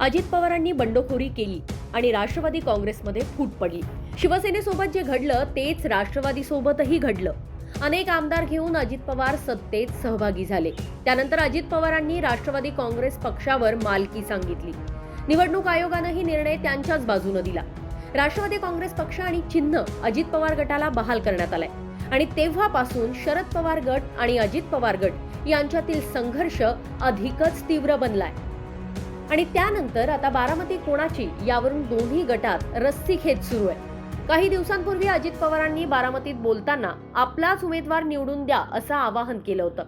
अजित पवारांनी बंडखोरी केली आणि राष्ट्रवादी काँग्रेसमध्ये फूट पडली. शिवसेनेसोबत जे घडलं तेच राष्ट्रवादीसोबतही घडलं. अनेक आमदार घेऊन अजित पवार सत्तेत सहभागी झाले. त्यानंतर अजित पवारांनी राष्ट्रवादी काँग्रेस पक्षावर मालकी सांगितली. निवडणूक आयोगानंही निर्णय त्यांच्याच बाजूनं दिला. राष्ट्रवादी काँग्रेस पक्ष आणि चिन्ह अजित पवार गटाला बहाल करण्यात आलाय. आणि तेव्हापासून शरद पवार गट आणि अजित पवार गट यांच्यातील संघर्ष अधिकच तीव्र बनलाय. आणि त्यानंतर आता बारामती कोणाची यावरून दोन्ही गटात रस्सीखेच सुरू आहे. काही दिवसांपूर्वी अजित पवारांनी बारामतीत बोलताना आपलाच उमेदवार निवडून द्या असं आवाहन केलं होतं.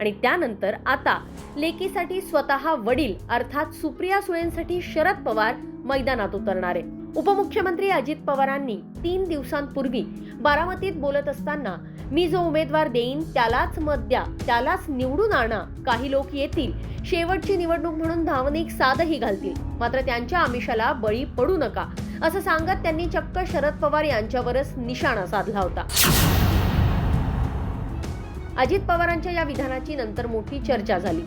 आणि त्यानंतर आता लेकीसाठी स्वतः वडील अर्थात सुप्रिया सुळेंसाठी शरद पवार मैदानात उतरणार आहे. उपमुख्यमंत्री अजित पवारांनी तीन दिवसांपूर्वी बारामतीत बोलत असताना मी जो उमेदवार देईन त्यालाच मत द्या त्यालाच निवडून आणा. काही लोक येतील शेवटची निवडणूक म्हणून धावनिक साधही घालतील. मात्र त्यांच्या आमिषाला बळी पडू नका असं सांगत त्यांनी चक्क शरद पवार यांच्यावरच निशाणा साधला होता. अजित पवारांच्या या विधानाची नंतर मोठी चर्चा झाली.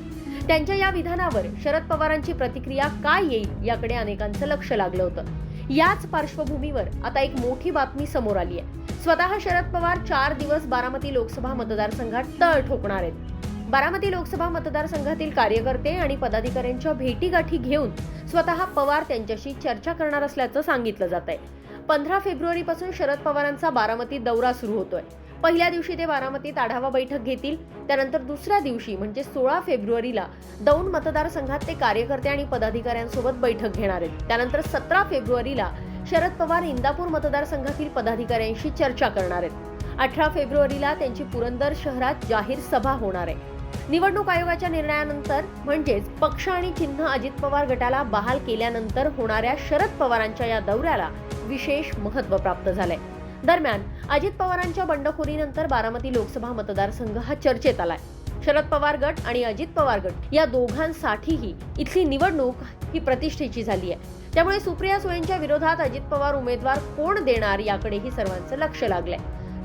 त्यांच्या या विधानावर शरद पवारांची प्रतिक्रिया काय येईल याकडे अनेकांचं लक्ष लागलं होतं. याच पार्श्वभूमीवर आता एक मोठी बातमी समोर आली आहे. स्वतः शरद पवार चार दिवस बारामती लोकसभा मतदारसंघात तळ ठोकणार आहेत. बारामती लोकसभा मतदारसंघातील कार्यकर्ते आणि पदाधिकाऱ्यांच्या भेटीगाठी घेऊन स्वतः पवार त्यांच्याशी चर्चा करणार असल्याचं सांगितलं जात आहे पंधरा फेब्रुवारीपासून शरद पवारांचा बारामती दौरा सुरू होतोय. पहिल्या दिवशी ते बारामतीत आढावा बैठक घेतील. त्यानंतर दुसऱ्या दिवशी म्हणजे सोळा फेब्रुवारीला दौंड मतदारसंघात ते कार्यकर्ते आणि पदाधिकाऱ्यांसोबत बैठक घेणार आहेत. त्यानंतर सतरा फेब्रुवारीला शरद पवार इंदापूर मतदारसंघातील पदाधिकाऱ्यांशी चर्चा करणार आहेत. अठरा फेब्रुवारीला त्यांची पुरंदर शहरात जाहीर सभा होणार आहे. निवडणूक आयोगाच्या निर्णयानंतर म्हणजेच पक्ष आणि चिन्ह अजित पवार गटाला बहाल केल्यानंतर होणाऱ्या शरद पवारांच्या या दौऱ्याला विशेष महत्त्व प्राप्त झालंय. दरम्यान अजित पवारांच्या बंडखोरीनंतर बारामती लोकसभा मतदारसंघ हा चर्चेत आलाय. शरद पवार गट आणि अजित पवार गट या दोघांसाठीही इथली निवडणूक ही प्रतिष्ठेची झाली आहे त्यामुळे सुप्रिया सुळेंच्या विरोधात अजित पवार उमेदवार कोण देणार याकडेही सर्वांचं लक्ष लागलंय.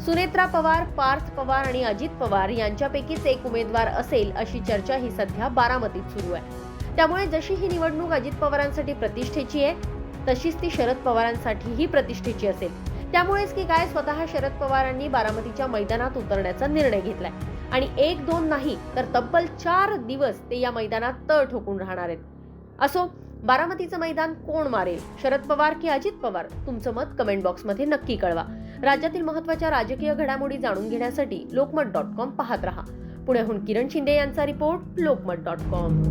सुनेत्रा पवार पार्थ पवार आणि अजित पवार यांच्यापैकीच एक उमेदवार असेल अशी चर्चा ही सध्या बारामतीत सुरू आहे. त्यामुळे जशी ही निवडणूक अजित पवारांसाठी प्रतिष्ठेची आहे तशीच ती शरद पवारांसाठीही प्रतिष्ठेची असेल. त्यामुळेच की काय स्वतः शरद पवारांनी बारामतीच्या मैदानात उतरण्याचा निर्णय घेतलाय. आणि एक दोन नाही तर तब्बल चार दिवस ते या मैदानात तळ ठोकून राहणार आहेत. असो बारामतीचं मैदान कोण मारेल? शरद पवार की अजित पवार? तुमचं मत कमेंट बॉक्समध्ये नक्की कळवा. राज्यातील महत्त्वाच्या राजकीय घडामोडी जाणून घेण्यासाठी लोकमत डॉट कॉम पाहत रहा. पुण्याहून किरण शिंदे यांचा रिपोर्ट लोकमत डॉट कॉम